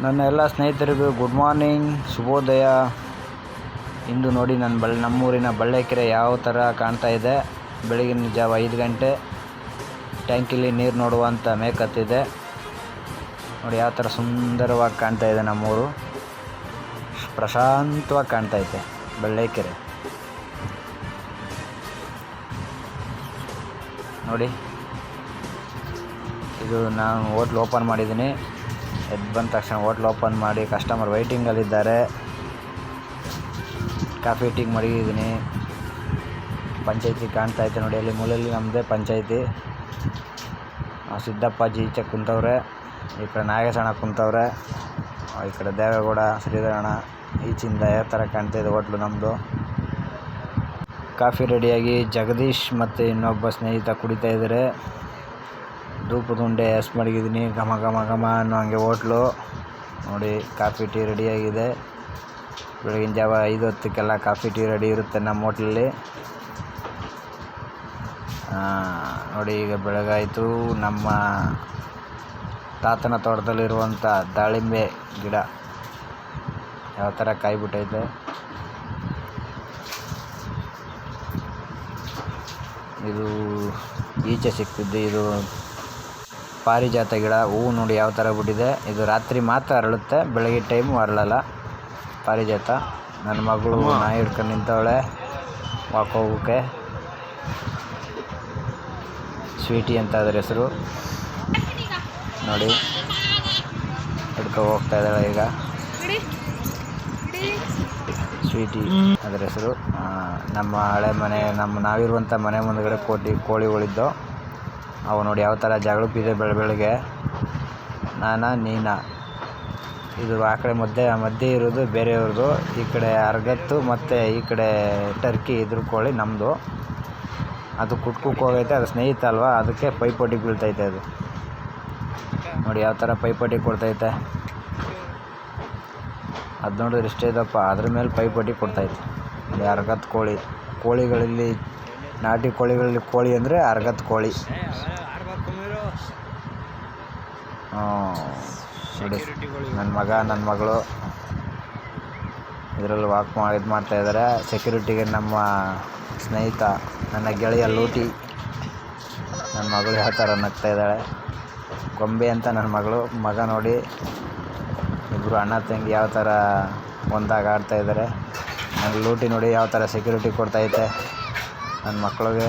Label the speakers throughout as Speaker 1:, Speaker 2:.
Speaker 1: ನನ್ನ ಎಲ್ಲ ಸ್ನೇಹಿತರಿಗೂ ಗುಡ್ ಮಾರ್ನಿಂಗ್ ಶುಭೋದಯ. ಇಂದು ನೋಡಿ ನನ್ನ ಬಳ್ ನಮ್ಮೂರಿನ ಬಳ್ಳೆಕೆರೆ ಯಾವ ಥರ ಕಾಣ್ತಾ ಇದೆ. ಬೆಳಗಿನ ಜಾವ ಐದು ಗಂಟೆ. ಟ್ಯಾಂಕಿಲಿ ನೀರು ನೋಡುವಂಥ ಮೇಕತ್ತಿದೆ ನೋಡಿ ಯಾವ ಥರ ಸುಂದರವಾಗಿ ಕಾಣ್ತಾ ಇದೆ ನಮ್ಮೂರು. ಪ್ರಶಾಂತವಾಗಿ ಕಾಣ್ತಾ ಇದೆ ಬಳ್ಳೇಕೆರೆ. ನೋಡಿ. ಇದು ನಾನು ಹೋಟ್ಲ್ ಓಪನ್ ಮಾಡಿದ್ದೀನಿ. ಎದ್ದು ಬಂದ ತಕ್ಷಣ ಹೋಟ್ಲ್ ಓಪನ್ ಮಾಡಿ ಕಸ್ಟಮರ್ ವೈಟಿಂಗಲ್ಲಿದ್ದಾರೆ ಕಾಫಿ, ಟೀ ಮಡಗಿದ್ದೀನಿ. ಪಂಚಾಯತಿ ಕಾಣ್ತಾ ಐತೆ ನೋಡಿ, ಅಲ್ಲಿ ಮೂಲೆಯಲ್ಲಿ ನಮ್ಮದೇ ಪಂಚಾಯತಿ. ಸಿದ್ದಪ್ಪ ಸಿದ್ದಪ್ಪಾಜಿ ಈಚೆ ಕುಂತವ್ರೆ, ಈ ಕಡೆ ನಾಗೇಶಣ್ಣ ಕುಂತವ್ರೆ ಈ ಕಡೆ ದೇವೇಗೌಡ ಶ್ರೀಧರಣ ಈಚಿಂದ ಯಾವ ಥರ ಕಾಣ್ತಾ ಇದೆ ಹೋಟ್ಲು ನಮ್ಮದು ಕಾಫಿ ರೆಡಿಯಾಗಿ ಜಗದೀಶ್ ಮತ್ತು ಇನ್ನೊಬ್ಬ ಸ್ನೇಹಿತ ಕುಡಿತಾ ಇದ್ದಾರೆ. ಧೂಪದ ಉಂಡೆ ಎಸ್ ಮಡಗಿದ್ದೀನಿ ಘಮ ಘಮ ಘಮ ಅನ್ನೋ ಹಂಗೆ ಹೋಟ್ಲು. ನೋಡಿ, ಕಾಫಿ ಟೀ ರೆಡಿಯಾಗಿದೆ. ಬೆಳಗಿನ ಜಾವ ಐದು ಹೊತ್ತಕ್ಕೆಲ್ಲ ಕಾಫಿ ಟೀ ರೆಡಿ ಇರುತ್ತೆ ನಮ್ಮ ಹೋಟ್ಲಲ್ಲಿ. ನೋಡಿ, ಈಗ ಬೆಳಗಾಯಿತು. ನಮ್ಮ ತಾತನ ತೋಟದಲ್ಲಿರುವಂಥ ದಾಳಿಂಬೆ ಗಿಡ. ಯಾವ ಥರ ಕಾಯಿ ಬಿಟ್ಟೈತೆ ಇದು ಈಚೆ ಸಿಕ್ತಿದ್ದು ಇದು ಪಾರಿಜಾತ ಗಿಡ ಹೂವು ನೋಡಿ ಯಾವ ಥರ ಬಿಟ್ಟಿದೆ. ಇದು ರಾತ್ರಿ ಮಾತ್ರ ಅರಳುತ್ತೆ ಬೆಳಗ್ಗೆ ಟೈಮು ಅರಳಲ್ಲ. ಪಾರಿಜಾತ ನನ್ನ ಮಗಳು ನಾಯಿ ಹಿಡ್ಕೊಂಡು ನಿಂತವಳೆ. ವಾಕ್ ಹೋಗೋಕೆ ಸ್ವೀಟಿ ಅಂತ ಅದ್ರ ಹೆಸರು. ನೋಡಿ ಹಿಡ್ಕೊ ಹೋಗ್ತಾ ಇದ್ದಾಳೆ ಈಗ. ಸ್ವೀಟಿ ಅದರ ಹೆಸರು. ನಮ್ಮ ಹಳೆ ಮನೆ ನಮ್ಮ ನಾವಿರುವಂಥ ಮನೆ ಮುಂದ್ಗಡೆ ಕೋಟಿ ಕೋಳಿಗಳಿದ್ದು ಅವು ನೋಡಿ ಯಾವ ಥರ ಜಗಳಕ್ಕಿದೆ ಬೆಳ, ಬೆಳಗ್ಗೆ. ನಾನಾ, ನೀನಾ. ಇದು ಆ ಕಡೆ ಮಧ್ಯೆ ಮಧ್ಯೆ ಇರೋದು ಬೇರೆಯವ್ರದ್ದು ಈ ಕಡೆ ಅರ್ಗತ್ತು ಮತ್ತು ಈ ಕಡೆ ಟರ್ಕಿ ಇದ್ರ ಕೋಳಿ ನಮ್ಮದು ಅದು ಕುಟ್ಕುಕ್ ಹೋಗೈತೆ, ಅದು ಸ್ನೇಹಿತ ಅಲ್ವಾ? ಅದಕ್ಕೆ ಪೈಪೋಟಿ ಬೀಳ್ತೈತೆ ಅದು. ನೋಡಿ ಯಾವ ಥರ ಪೈಪೋಟಿ ಕೊಡ್ತೈತೆ. ಅದು ನೋಡಿದ್ರೆ ಇಷ್ಟೇ ಇದಪ್ಪ ಅದ್ರ ಮೇಲೆ ಪೈಪೋಟಿ ಕೊಡ್ತೈತೆ. ಇಲ್ಲಿ ಅರ್ಗತ್ ಕೋಳಿ, ಕೋಳಿಗಳಲ್ಲಿ ನಾಟಿ ಕೋಳಿಗಳಲ್ಲಿ ಕೋಳಿ ಅಂದರೆ ಅರ್ಗತ್ ಕೋಳಿ. ನೋಡಿ ನನ್ನ ಮಗ ನನ್ನ ಮಗಳು. ಇದರಲ್ಲಿ ವಾಕ್ ಮಾ ಇದು ಮಾಡ್ತಾ ಇದ್ದಾರೆ ಸೆಕ್ಯೂರಿಟಿಗೆ ನಮ್ಮ ಸ್ನೇಹಿತ ನನ್ನ ಗೆಳೆಯ ಲೂಟಿ. ನನ್ನ ಮಗಳು ಯಾವ ಥರ ನಗ್ತಾ ಇದ್ದಾಳೆ. ಗೊಂಬೆ ಅಂತ ನನ್ನ ಮಗಳು. ಮಗ ನೋಡಿ. ಇಬ್ಬರು ಅಣ್ಣ ತಂಗಿ ಯಾವ ಥರ ಒಂದಾಗಿ ಆಡ್ತಾ ಇದ್ದಾರೆ ನನ್ನ ಲೂಟಿ ನೋಡಿ ಯಾವ ಥರ ಸೆಕ್ಯೂರಿಟಿ ಕೊಡ್ತೈತೆ ನನ್ನ ಮಕ್ಕಳಿಗೆ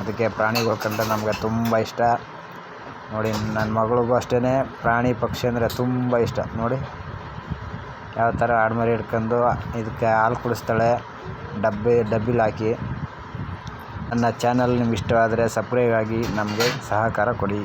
Speaker 1: ಅದಕ್ಕೆ ಪ್ರಾಣಿಗಳು ಕಂಡ್ರೆ ನಮಗೆ ತುಂಬ ಇಷ್ಟ. ನೋಡಿ, ನನ್ನ ಮಗಳಿಗೂ ಅಷ್ಟೇ ಪ್ರಾಣಿ ಪಕ್ಷಿ ಅಂದರೆ ತುಂಬ ಇಷ್ಟ. ನೋಡಿ, ಯಾವ ಥರ ಆಡ್ಮರಿ ಹಿಡ್ಕೊಂಡು ಇದಕ್ಕೆ ಹಾಲು ಕುಡಿಸ್ತಾಳೆ. ಡಬ್ಬಿ, ಡಬ್ಬಿಲಿ ಹಾಕಿ. ನನ್ನ ಚಾನಲ್ ನಿಮ್ಗೆ ಇಷ್ಟವಾದರೆ ಸಬ್ಸ್ಕ್ರೈಬ್ ಆಗಿ ನಮಗೆ ಸಹಕಾರ ಕೊಡಿ.